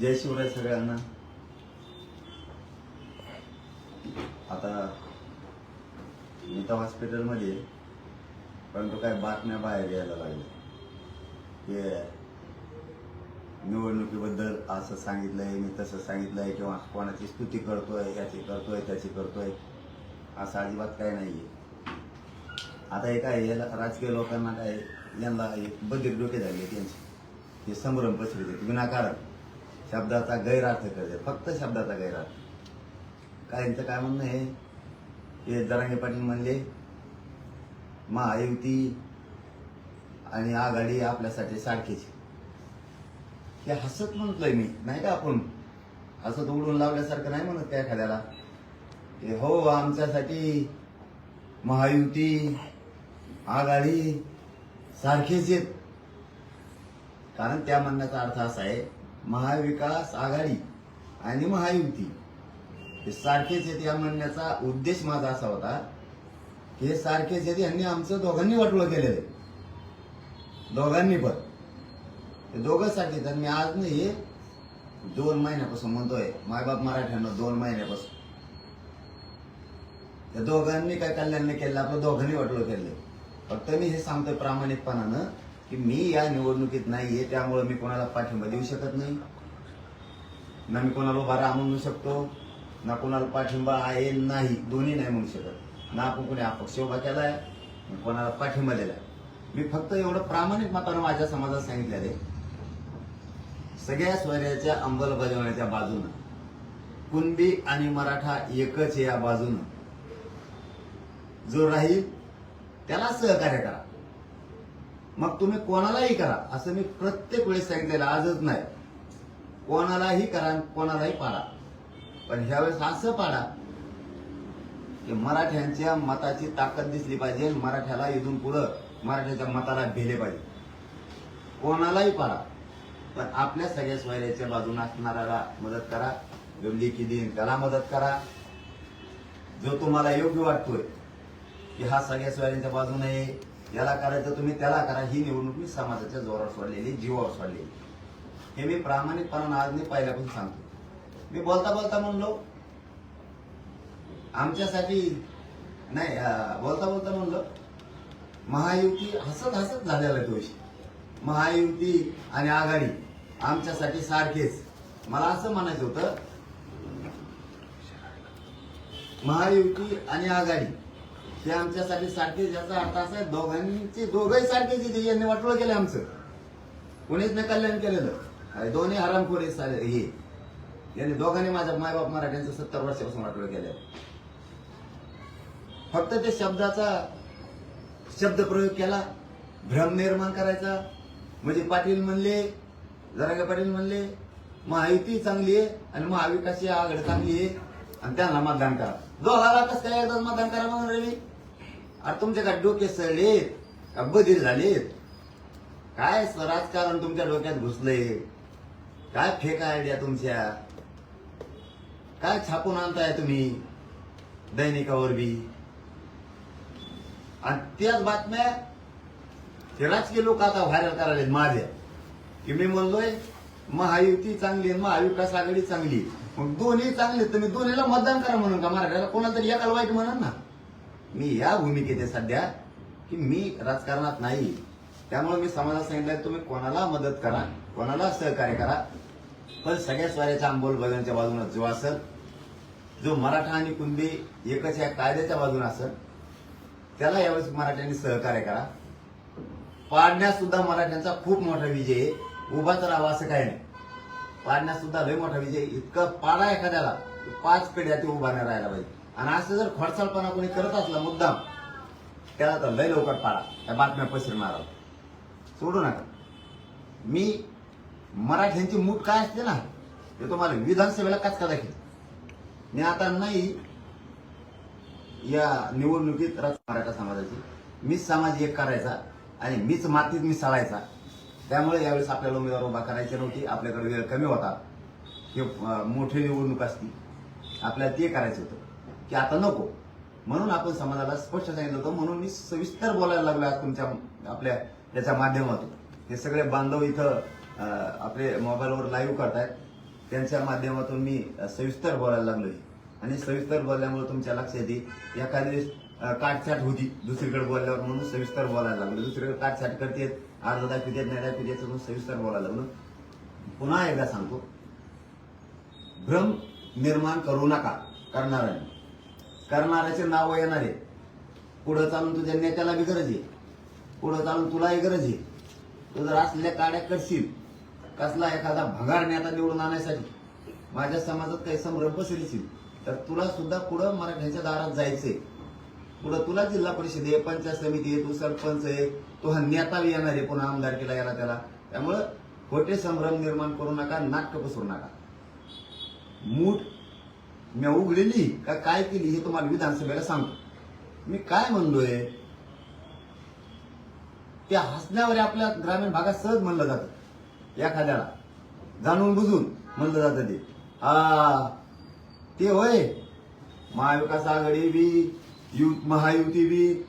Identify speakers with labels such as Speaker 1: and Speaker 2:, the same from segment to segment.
Speaker 1: जय शिवराय सगळ्यांना. आता नीता हॉस्पिटलमध्ये परंतु काय बातम्या बाहेर यायला लागल्या. ते निवडणुकीबद्दल असं सांगितलंय मी तसं सांगितलंय किंवा कोणाची स्तुती करतोय याची करतोय त्याची करतोय असं अजिबात काय आहे आता हे काय याला राजकीय लोकांना काय यांना एक बधीर डोके झाले त्यांची. हे संभ्रम पसरते विनाकारण. शब्दाचा गैरअर्थ करते. फक्त शब्दाचा गैरअर्थ. काय यांचं काय म्हणणं हे हे जरांगे पाटील म्हणले महायुती आणि आघाडी आपल्यासाठी सारखीच हे हसत म्हणतोय मी नाही का आपण? हसत उडून लावल्यासारखं नाही म्हणत काय एखाद्याला? हे हो आमच्यासाठी महायुती आघाडी सारखेच आहेत. कारण त्या म्हणण्याचा अर्थ असा आहे महाविकास आघाडी आणि महायुती. हे सारखेच आहेत या म्हणण्याचा उद्देश माझा असा होता की हे सारखेच आहेत यांनी आमचं दोघांनी वाटोळं केलेलं आहे. दोघांनी पण. हे दोघं साठी तर मी आज नाही दोन महिन्यापासून म्हणतोय मायबाप मराठ्यांना दोन महिन्यापासून. त्या दोघांनी काय कल्याण नाही केलं आपलं दोघांनी वाटलं केलं. फक्त मी हे सांगतोय प्रामाणिकपणानं. की मी या निवडणुकीत नाहीये त्यामुळे मी कोणाला पाठिंबा देऊ शकत नाही. ना मी कोणाला उभा राहा म्हणू शकतो ना कोणाला पाठिंबा आहे नाही. दोन्ही नाही म्हणू शकत. ना आपण कोणी अपक्ष उभा केलाय ना कोणाला पाठिंबा दिलाय. मी फक्त एवढं प्रामाणिक मतानं माझ्या समाजात सांगितलेलं आहे. सगळ्या स्वराज्याच्या अंमलबजावण्याच्या बाजूनं कुणबी आणि मराठा एकच या बाजूनं. जो राहील त्याला सहकार्य करा. मग तुम्ही कोणालाही करा. असं मी प्रत्येक वेळेस सांगितलेलं आजच नाही. कोणालाही करा कोणालाही पाडा. पण ह्यावेळेस असं पाडा की मराठ्यांच्या मताची ताकद दिसली पाहिजे मराठ्याला इथून पुढं मराठ्याच्या मताला भेले पाहिजे. कोणालाही पाडा. पण आपल्या सगळ्या स्वैर्याच्या बाजून असणाऱ्याला मदत करा. जो लेखी देईन त्याला मदत करा. जो तुम्हाला योग्य वाटतोय की हा सगळ्या स्वैर्यांच्या बाजूने याला करायचं तुम्ही त्याला करा. ही निवडणूक मी समाजाच्या जोरावर सोडलेली जीवावर सोडलेली. हे मी प्रामाणिकपणानं आज मी पहिल्यापासून सांगतो. मी बोलता बोलता म्हणलो आमच्यासाठी नाही बोलता बोलता म्हणलो महायुती हसत हसत झालेला आहे महायुती आणि आघाडी आमच्यासाठी सारखेच. मला असं म्हणायचं होतं महायुती आणि आघाडी ते आमच्यासाठी सारखेच याचा अर्थ असा आहे दोघांची दोघंही सारखेच इथे यांनी वाटोळ केलं आमचं. कोणीच नाही कल्याण केलेलं. अरे दोन्ही हरामखोर सारे हे. यांनी दोघांनी माझ्या मायबाप मराठ्यांचं सत्तर वर्षापासून वाटोळ केलं फक्त ते शब्दाचा शब्द प्रयोग केला भ्रम निर्माण करायचा. म्हणजे पाटील म्हणले जरागे पाटील म्हणले महायुती चांगली आहे आणि महाविकासची आघाडी चांगली आहे. आणि त्यांना मतदान करा. दोघाला कसं काय एकदाच मतदान करा म्हणून रवी अरे तुमच्या काय डोके सळलेत? का बधीर झालेत? काय राजकारण तुमच्या डोक्यात घुसलंय? काय फेक आयडिया तुमच्या? काय छापून आणताय तुम्ही दैनिकावर बी? आणि त्याच बातम्या ते राजकीय लोक आता व्हायरल करायला माझ्या. की मी म्हणलोय महायुती चांगली आहे महाविकास आघाडी चांगली. आहे. मग दोन्ही चांगले तुम्ही दोन्हीला मतदान करा म्हणून का? मराठ्याला कोणाला तरी एकाला वाईट म्हणून ना? मी या भूमिकेत आहे सध्या की मी राजकारणात नाही. त्यामुळे मी समाजात सांगितलं तुम्ही कोणाला मदत करा कोणाला सहकार्य करा. पण सगळ्या स्वाऱ्याच्या अंमलबजावणीच्या बाजूने जो असेल जो मराठा आणि कुणबी एकच या कायद्याच्या बाजूने असेल त्याला यावेळेस मराठ्यांनी सहकार्य करा. पाडण्यात सुद्धा मराठ्यांचा खूप मोठा विजय आहे. तर राहावा असं काही नाही. पाडण्यात सुद्धा लय मोठा विजय इतका इतकं पाडा एखाद्याला पाच पिढ्या ते उभा नाही राहायला पाहिजे. आणि असं जर खोडसाळपणा कोणी करत असला मुद्दाम त्याला तर लय लवकर पाडा. त्या बातम्या पसरणार सोडू नका. मी मराठ्यांची मूठ काय असते ना ते तुम्हाला विधानसभेला कचका दाखवेल मी आता नाही या निवडणुकीत राज मराठा समाजाची. मीच समाज एक करायचा आणि मीच मातीत मी सळायचा त्यामुळे यावेळेस आपल्याला उमेदवार उभा करायची नव्हती. आपल्याकडे वेळ कमी होता. हे मोठी निवडणूक असती. आपल्याला ते करायचं होतं. की आता नको. म्हणून आपण समाजाला स्पष्ट सांगितलं होतं म्हणून मी सविस्तर बोलायला लागलो आज तुमच्या आपल्या याच्या माध्यमातून. हे सगळे बांधव इथं आपले मोबाईलवर लाईव्ह करतायत. त्यांच्या माध्यमातून मी सविस्तर बोलायला लागलोय. आणि सविस्तर बोलल्यामुळे तुमच्या लक्षात येईल एखाद्या वेळेस काटछाट होती दुसरीकडे बोलल्यावर म्हणून सविस्तर बोलायला लागलो. दुसरीकडे काटछाट करते अर्धा दाखवितेत नाही दाखवितेत म्हणून सविस्तर बोलायला लागलो. पुन्हा एकदा सांगतो भ्रम निर्माण करू नका करणाऱ्यांनी. करणाऱ्याचे नाव येणार आहे. पुढं चालून तुझ्या नेत्याला बी गरज आहे. पुढं चालून तुलाही गरज आहे. तू जर असलेल्या काड्या करशील कसला एखादा भगार नेता निवडून आणण्यासाठी माझ्या समाजात काही संभ्रम पसरशील तर तुला सुद्धा पुढं मराठ्यांच्या दारात जायचंय. पुढं तुला जिल्हा परिषद आहे पंचायत समिती आहे तू सरपंच आहे तो हा नेता बी येणार आहे पुन्हा आमदारकीला याला त्याला. त्यामुळं खोटे संभ्रम निर्माण करू नका नाटक पसरू नका. मूठ मी उघडलेली का काय केली हे तुम्हाला विधानसभेला सांगतो. मी काय म्हणलोय त्या हसण्यावर आपल्या ग्रामीण भागात सहज म्हणलं जातं. एखाद्याला. जाणून बुजून म्हणलं जातं ते. हा ते होय. महाविकास आघाडी बी यु महायुती बी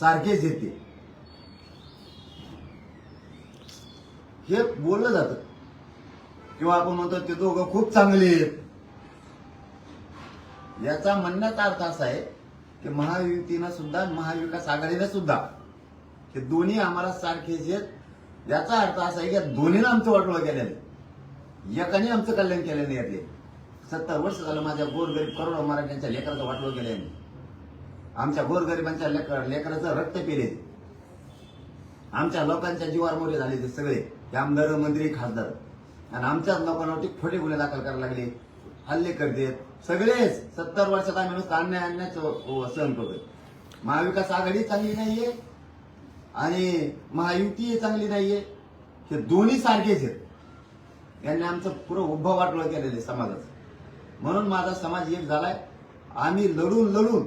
Speaker 1: सारखेच येते हे बोललं जातं. किंवा आपण म्हणतो ते दोघं खूप चांगले आहेत. याचा म्हणण्याचा अर्थ असा आहे की महायुतीनं सुद्धा महाविकास आघाडीनं सुद्धा हे दोन्ही आम्हाला सारखेच आहेत. याचा अर्थ असा आहे की दोन्हीनं आमचं वाटोळं केलेलं आहे. एकाने आमचं कल्याण केलं नाही यातले. सत्तर वर्ष झालं माझ्या गोरगरीब करोडो मराठ्यांच्या लेकराचं वाटोळं केलं आमच्या गोरगरिबांच्या लेकर लेकराचं रक्त पिले आमच्या लोकांच्या जीवार मोरे झाले ते सगळे हे आमदार मंत्री खासदार. आणि आमच्याच लोकांवरती खोटे गुन्हे दाखल करायला लागले. हल्ले करतेत. सगळेच सत्तर वर्षात आम्ही नुसतं अन्याय अन्यायच सहन करतोय महाविकास आघाडी चांगली नाहीये आणि महायुती चांगली नाहीये. हे दोन्ही सारखेच आहेत. यांनी आमचं पुरं उभं वाटलं केलेलं आहे समाजाचं. म्हणून माझा समाज एक झालाय. आम्ही लढून लढून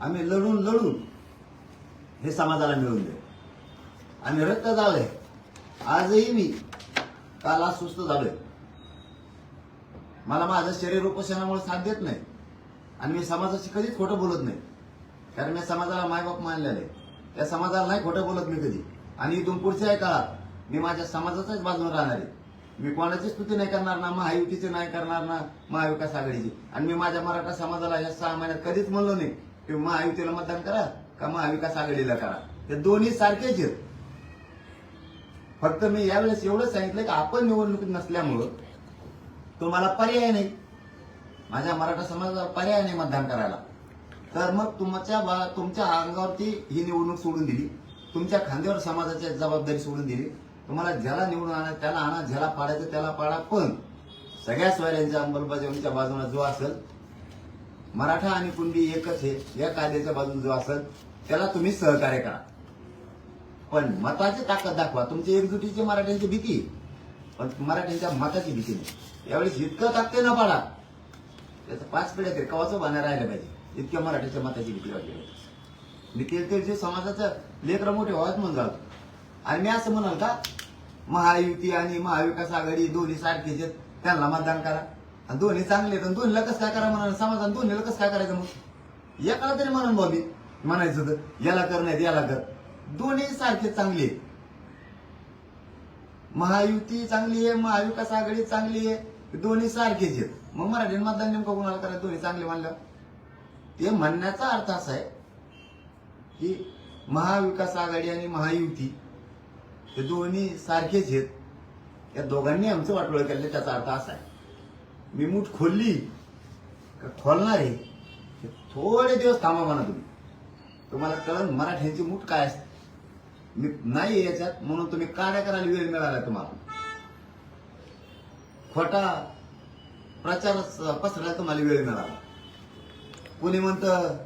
Speaker 1: आम्ही लढून लढून हे समाजाला मिळून देऊ. आम्ही रक्त झालोय आजही मी काल आज सुस्त झालोय. मला माझं शरीर उपोषणामुळे साथ देत नाही. आणि मी समाजाशी कधीच खोटं बोलत नाही. कारण मी समाजाला मायबाप मानलेलं आहे त्या समाजाला नाही खोटं बोलत मी कधी. आणि इथून पुढच्या काळात मी माझ्या समाजाच्याच बाजूने राहणार आहे. मी कोणाची स्तुती नाही करणार ना महायुतीचे नाही करणार ना महाविकास आघाडीची. आणि मी माझ्या मराठा समाजाला या सहा महिन्यात कधीच म्हणलो नाही की महायुतीला मतदान करा का महाविकास आघाडीला करा. हे दोन्ही सारखेच आहेत. फक्त मी यावेळेस एवढंच सांगितलं की आपण निवडणुकीत नसल्यामुळं तुम्हाला पर्याय नाही. माझ्या मराठा समाजाला पर्याय नाही मतदान करायला. तर मग तुमच्या बा- तुमच्या अंगावरती ही निवडणूक सोडून दिली. तुमच्या खांद्यावर समाजाची जबाबदारी सोडून दिली. तुम्हाला ज्याला निवडून आणा त्याला आणा ज्याला पाडायचं त्याला पाडा. पण सगळ्या सोयऱ्यांच्या अंमलबजावणीच्या बाजूने जो असेल मराठा आणि कुंडी एकच आहे या कायद्याच्या बाजूने जो असेल त्याला तुम्ही सहकार्य करा. पण मताची ताकद दाखवा. तुमची एकजुटीची मराठ्यांची भीती आहे. पण मराठ्यांच्या मताची भीती नाही. यावेळेस इतकं ताकते न पाडा त्याचं पाच पिढ्या तरी कवाचं बाहेर राहिलं पाहिजे. इतक्या मराठीच्या मताची भीती वाटली मी ते जे समाजाचं लेकर मोठे व्हावत म्हणून जातो आणि मी असं म्हणाल का महायुती आणि महाविकास आघाडी दोन्ही सारखेच आहेत त्यांना मतदान करा. आणि दोन्ही चांगले आहेत दोन्ही दोन्हीला कसं काय करा म्हणाल? समाजाने दोन्हीला कसं काय करायचं मग? एकाला तरी म्हणून बॉबी म्हणायचं तर याला कर नाही याला कर. दोन्ही सारखे चांगले आहेत. महायुती चांगली आहे महाविकास आघाडी चांगली आहे दोन्ही सारखेच आहेत. मग मराठी मतदान नेमकं कोणाला करायचं? दोन्ही चांगले मानलं ते म्हणण्याचा अर्थ असा आहे की महाविकास आघाडी आणि महायुती हे दोन्ही सारखेच आहेत. या दोघांनी आमचं वाटोळ केलं त्याचा अर्थ असा आहे. मी मूठ खोलली का खोलणार आहे? थोडे दिवस थांबा म्हणा तुम्ही. तुम्हाला कळण मराठ्यांची मूठ काय असते? मी नाही याच्यात म्हणून तुम्ही कार्य करायला वेळ मिळाला तुम्हाला. खोटा प्रचार पसरायला तुम्हाला वेळ मिळाला. कोणी म्हणतं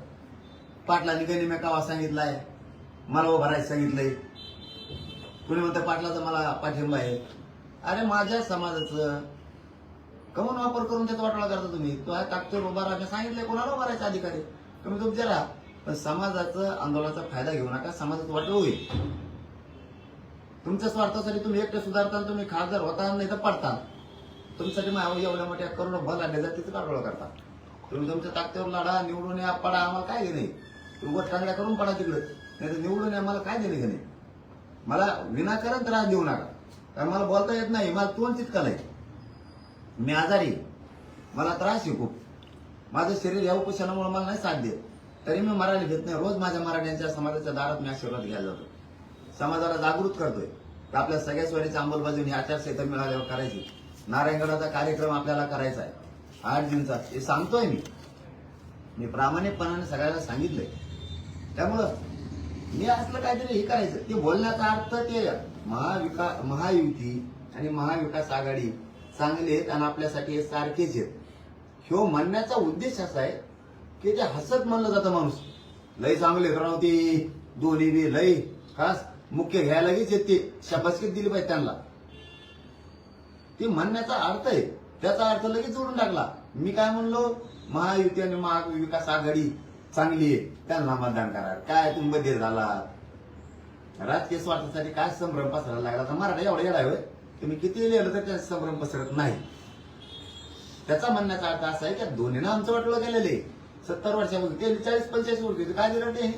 Speaker 1: पाटलांनी गनिम्या कावा सांगितलाय मला उभारायचं सांगितलंय. कोणी म्हणतं पाटलाचा मला पाठिंबा आहे. अरे माझ्या समाजाचं कमून वापर करून त्याचा वाटोळा करता तुम्ही. तो आहे ताकदीवर उभा राहा मी सांगितलंय कोणाला उभारायचा अधिकारी? तुम्ही तुमच्या राहा. पण समाजाचं आंदोलनाचा फायदा घेऊ नका समाजात वाटलं होईल तुमच्या स्वार्थासाठी तुम्ही एकटे सुधारताना तुम्ही खासदार होता नाही तर पडता तुमच्यासाठी मग एवढ्या मोठ्या करोड भल आणले जातीचं तिचं करता? तुम्ही तुमच्या ताकदीवर लढा निवडून या पडा आम्हाला काय नाही. उगत टांगड्या करून पडा तिकडे. नाही तर निवडून या मला काय देणे नाही. मला विनाकारण त्रास देऊ नका. कारण मला बोलता येत नाही मला तोंड चितका नाही मी आजारी मला त्रास आहे खूप. माझं शरीर या उपोषणामुळे मला नाही साथ देत. तरी मी मराठी घेत नाही. रोज माझ्या मराठ्यांच्या समाजाच्या दारात मी आशीर्वाद घ्यायला जातो समाजाला जागृत करतोय. तर आपल्या सगळ्या स्वरीची अंमलबजावणी आचारसंहिता मिळाल्यावर करायची. नारायणगडाचा कार्यक्रम आपल्याला करायचा आहे. आठ दिवसात. हे सांगतोय मी. मी प्रामाणिकपणाने सगळ्याला सांगितलंय. त्यामुळं मी असलं काहीतरी हे करायचं. ते बोलण्याचा अर्थ ते महाविका महायुती आणि महाविकास आघाडी चांगले आहेत आणि आपल्यासाठी हे सारखेच आहेत. ह्यो म्हणण्याचा उद्देश असा आहे की ते हसत म्हणलं जातं माणूस. लय चांगले राव ते दोन्ही बी लय खास. मुख्य घ्यायला येते. ते शबासकीत दिली पाहिजे त्यांना. ते म्हणण्याचा अर्थ आहे. त्याचा अर्थ लगेच जोडून टाकला. मी काय म्हणलो? महायुती आणि महाविकास आघाडी चांगली आहे. त्यांना मतदान करा काय तुम्ही बदल झाला? राजकीय स्वार्थासाठी काय संभ्रम पसरायला लागला? तर मराठा एवढा येडा होय. तुम्ही किती लिहिलं तर त्या संभ्रम पसरत नाही. त्याचा म्हणण्याचा अर्थ असा आहे की दोन्हीनं आमचं वाटलं गेलेलं आहे. सत्तर वर्षापासून ते चाळीस पंचेचाळीस वर्ष होते. काय दिलं ते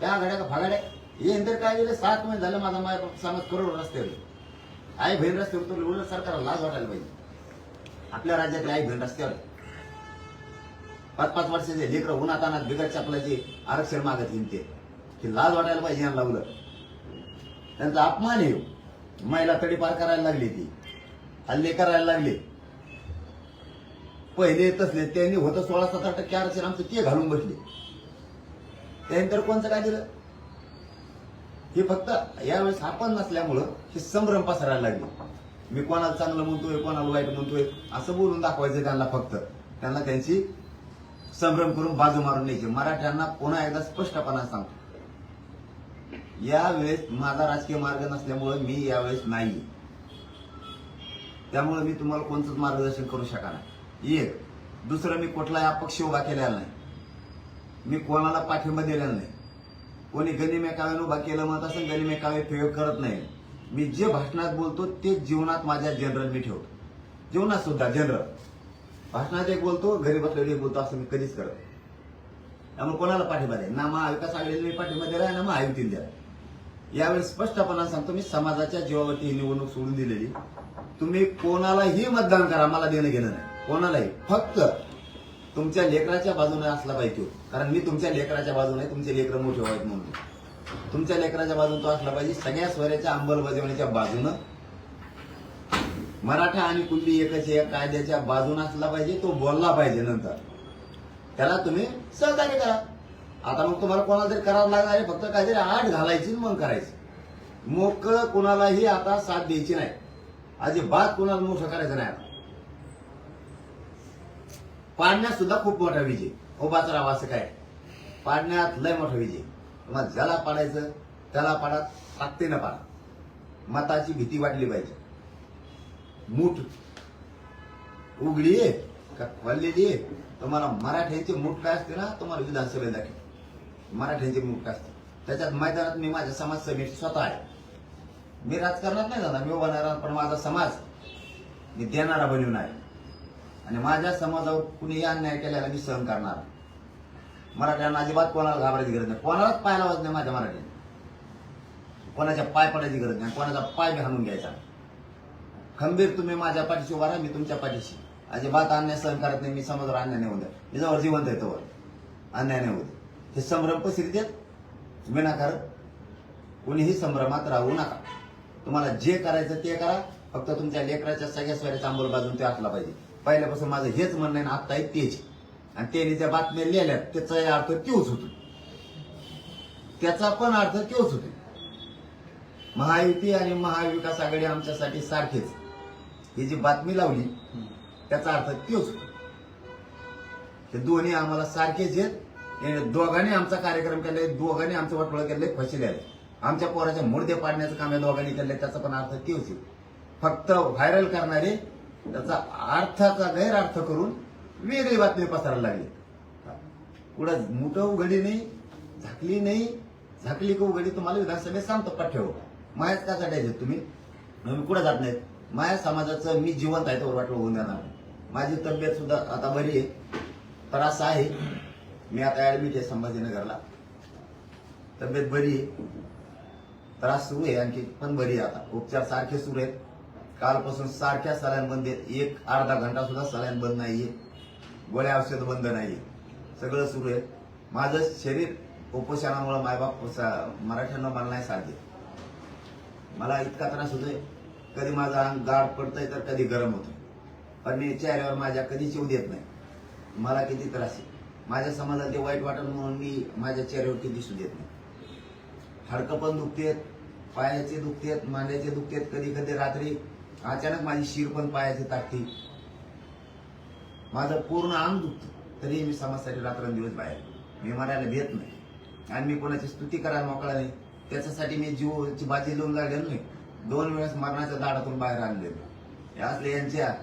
Speaker 1: त्या गाड्या का फागाड्या हे तर काय दिलं? सात महिने झालं माझा माय समाज करोड रस्त्यावर. आई बहीण रस्त्यावर तर उलट सरकारला लाज वाटायला पाहिजे. आपल्या राज्यातले आई बहीण रस्त्यावर. पाच पाच वर्षाचे लेकर उन्हात अनात बिगड चपलाचे आरक्षण मागत येईन ते की लाज वाटायला पाहिजे यांना लावलं. त्यांचा अपमान आहे. महिला तडी पार करायला लागली ती. हल्ले करायला लागले. पहिले तसले त्यांनी होतं सोळा सतरा टक्के आरक्षण आमचं ते घालून बसले. त्यानंतर कोणचं काय दिलं? हे फक्त यावेळेस आपण नसल्यामुळं हे संभ्रम पसरायला लागले. मी कोणाला चांगलं म्हणतोय कोणाला वाईट म्हणतोय असं बोलून दाखवायचं त्यांना फक्त. त्यांना त्यांची संभ्रम करून बाजू मारून न्यायची. मराठ्यांना पुन्हा एकदा स्पष्टपणा सांगतो. यावेळेस माझा राजकीय मार्ग नसल्यामुळे मी यावेळेस नाही त्यामुळे मी तुम्हाला कोणतंच मार्गदर्शन करू शकणार एक दुसरं मी कुठलाही अपक्ष उभा केलेला नाही. मी कोणाला पाठिंबा दिलेला नाही. कोणी गनिमे काव्यानं उभा केलं म्हणत असं गणिमे काव्य प्रयोग करत नाही. मी जे भाषणात बोलतो ते जीवनात माझ्या जनरल मी ठेवतो. जीवनात सुद्धा जनरल. भाषणात एक बोलतो घरी बसलेले एक बोलतो असं मी कधीच करत त्यामुळे कोणाला पाठिंबा द्या ना महाविकास आघाडीला मी पाठिंबा दिला ना महायुतीला द्या यावेळी स्पष्टपणा सांगतो मी समाजाच्या जीवावरती ही निवडणूक सोडून दिलेली. तुम्ही कोणालाही मतदान करा मला देणं घेणं नाही. कोणालाही. फक्त तुमच्या लेकराच्या बाजूने असला पाहिजे तो. कारण मी तुमच्या लेकराच्या बाजूने तुमचे लेकर मोठे व्हावेत म्हणून. तुमच्या लेकराच्या बाजूने तो असला पाहिजे. सगळ्या स्वऱ्याच्या अंमलबजावणीच्या बाजूनं. मराठा आणि कुल्ली एकच एक कायद्याच्या बाजून असला पाहिजे तो बोलला पाहिजे नंतर. त्याला तुम्ही सहकार्य करा. आता मग तुम्हाला कोणाला तरी करावं लागणार आहे फक्त काहीतरी आठ घालायची मग करायची. मोक कोणालाही आता साथ द्यायची नाही. अजिबात कोणाला मोठं करायचं नाही आता. पाडण्यात सुद्धा खूप मोठा विजय. उभाच राहा असं काय? पाडण्यात लय मोठा विजय. मग ज्याला पाडायचं त्याला पाडा ताकदीनं पाडा. मताची भीती वाटली पाहिजे. मूठ उघडी आहे का खोललेली आहे? तुम्हाला मराठ्यांची मूठ काय असते ना तुम्हाला विधानसभेत दाखव मराठ्यांची मूठ काय असते? त्याच्यात मैदानात मी माझ्या समाज समिती स्वतः आहे. मी राजकारणात नाही जाणार मी उभा पण माझा समाज मी देणारा बनवून आहे. आणि माझ्या समाजावर कुणीही अन्याय केल्याला मी सहन करणार मराठ्यांना अजिबात कोणाला घाबरायची गरज नाही. कोणालाच पाय लावायचं नाही माझ्या मराठीत. कोणाच्या पाय पडायची गरज नाही कोणाचा पाय बी हाणून घ्यायचा खंबीर तुम्ही माझ्या पाठीशी उभा राहा मी तुमच्या पाठीशी. अजिबात अन्याय सहन करत नाही मी समाजावर अन्याय नाही होऊ द्या मी जवळ जिवंत आहे अन्याय नाही होत हे संभ्रम पसरतेत विनाकारण कोणीही संभ्रमात राहू नका. तुम्हाला जे करायचं ते करा. फक्त तुमच्या लेकराच्या सगळ्या स्वराच्या अंमलबाजून ते असला पाहिजे. पहिल्यापासून माझं हेच म्हणणं आहे ना आत्ता आहे तेच. आणि त्यांनी ज्या बातम्या लिहिल्या त्याचा अर्थ तोच होतो त्याचा पण अर्थ तोच होतो महायुती आणि महाविकास आघाडी आमच्यासाठी सारखेच. ही जी बातमी लावली त्याचा अर्थ तोच होतो हे दोन्ही आम्हाला सारखेच आहेत. दोघांनी आमचा कार्यक्रम केलाय दोघांनी आमचं वाटोळं केलंय फसले आहे आमच्या पोराच्या मुर्दे पाडण्याचं काम या दोघांनी केलंय त्याचा पण अर्थ तोच आहे. फक्त व्हायरल करणारे त्याचा अर्थाचा गैरअर्थ करून वेगळी बातमी पसरायला लागली. कुठं मोठं उघडी नाही झाकली नाही झाकली का उघडी तुम्हाला विधानसभेत सांगतो पठ्ठेव मायाच का चढायचे तुम्ही? कुठं जात नाहीत? माया समाजाचं मी जिवंत आहे तर वाटलं होऊन जाणार. माझी तब्येत सुद्धा आता बरी आहे. त्रास आहे. मी आता ऍडमिट आहे संभाजीनगरला. तब्येत बरी आहे. त्रास सुरू आहे आणखी पण बरी आहे आता. उपचार सारखे सुरू आहेत. कालपासून सारख्या सलाईन बंद आहेत. एक अर्धा घंटा सुद्धा सलाईन बंद नाहीये. गोळ्या औषध बंद नाहीये. सगळं सुरू आहे. माझं शरीर उपोषणामुळे मायबाप सा- मराठ्यांना मला नाही साथ देत. मला इतका त्रास होतोय. कधी माझं अंग गाड पडतंय तर कधी गरम होतोय. पण मी चेहऱ्यावर माझ्या कधी चिव देत नाही. मला किती त्रास आहे. माझ्या समाजात ते वाईट वाटत म्हणून मी माझ्या चेहऱ्यावरती दिसू देत नाही. हडकं पण दुखतेत पायाचे दुखतेत मांड्याचे दुखतेत कधी कधी रात्री अचानक माझी शिर पण पायाची ताकती. माझं पूर्ण अंग दुखतं. तरी मी समाजासाठी रात्रंदिवस बाहेर मी मरायला भेट नाही. आणि मी कोणाची स्तुती करायला मोकळा नाही. त्याच्यासाठी मी जीवची बाजी लावून लागलेलो नाही दोन वेळेस मरणाच्या दाडातून बाहेर आणलेलो. या असले यांच्या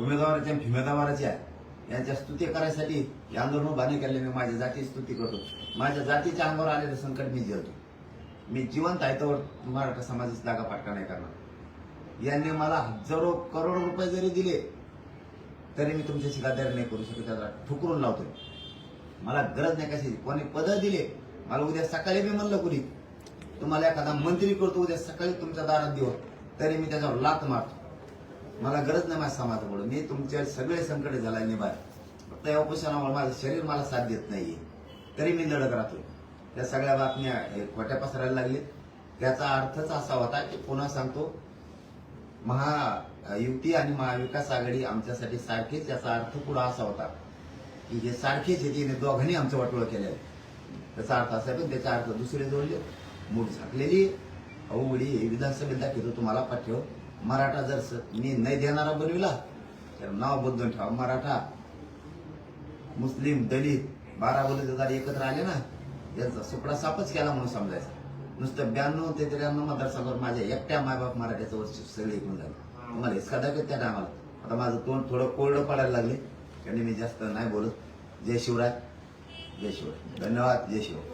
Speaker 1: उमेदवाराच्या उमेदवाराच्या यांच्या स्तुती करायसाठी हे आंदोलन उभारणी केले मी माझ्या जातीची स्तुती करतो. माझ्या जातीच्या अंगावर आलेलं संकट मी झेलतो. मी जिवंत आहे तर मराठा समाजाची जागा पाटका नाही करणार. यांनी मला हजारो करोड रुपये जरी दिले तरी मी तुमच्याशी गादारी नाही करू शकत त्याला ठुकरून लावतोय. मला गरज नाही कशाची कोणी पद दिले मला उद्या सकाळी मी म्हणलं कुणी? तुम्हाला एखादा मंत्री करतो उद्या सकाळी तुमच्या दारात देऊ तरी मी त्याच्यावर लात मारतो. मला गरज नाही माझ्या समाजाकडून मी तुमचे सगळे संकट झालाय निभाय. फक्त या उपोषणामुळे माझं शरीर मला साथ देत नाहीये. तरी मी लढत राहतोय. त्या सगळ्या बातम्या हे खोट्या पसरायला लागलेत त्याचा अर्थच असा होता की पुन्हा सांगतो महायुती आणि महाविकास आघाडी आमच्यासाठी सारखेच याचा अर्थ पुढा असा होता की हे सारखेच येते दोघांनी आमचं वाटोळं केलं आहे. त्याचा अर्थ असा पण त्याचा अर्थ दुसरे जोडले मूठ झाकलेली अवघडी हे विधानसभेत दाखवतो तुम्हाला पाठव. मराठा जर स- मी नाही देणारा बनविला तर नाव बदलून ठेवा. मराठा मुस्लिम दलित बारा बलुतेदार एकत्र आले ना यांचा सुकडा सापच केला म्हणून समजायचं. नुसतं ब्याण्णव ते त्र्याण्णव मतदारसंघावर माझ्या एकट्या मायबाप मराठ्याचं वर्ष सगळे ऐकून झालं. मला हिसका दाखवत त्या टायमाला. आता माझं तोंड थोडं कोरडं पडायला लागले. त्याने मी जास्त नाही बोलत. जय शिवराय. जय शिवराय. धन्यवाद. जय शिवराय.